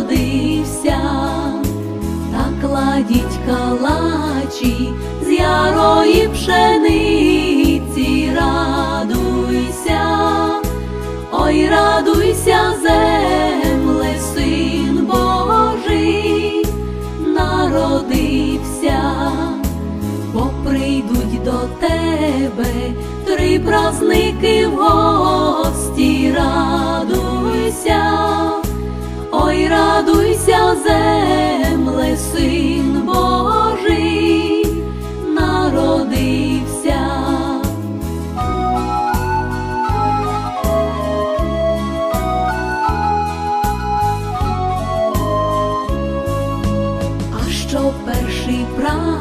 народився, та кладіть калачі з ярої пшениці, радуйся, ой, радуйся, земле, син Божий, народився, бо прийдуть до тебе три празники в Родився земле, син Божий, народився, а що перший прав.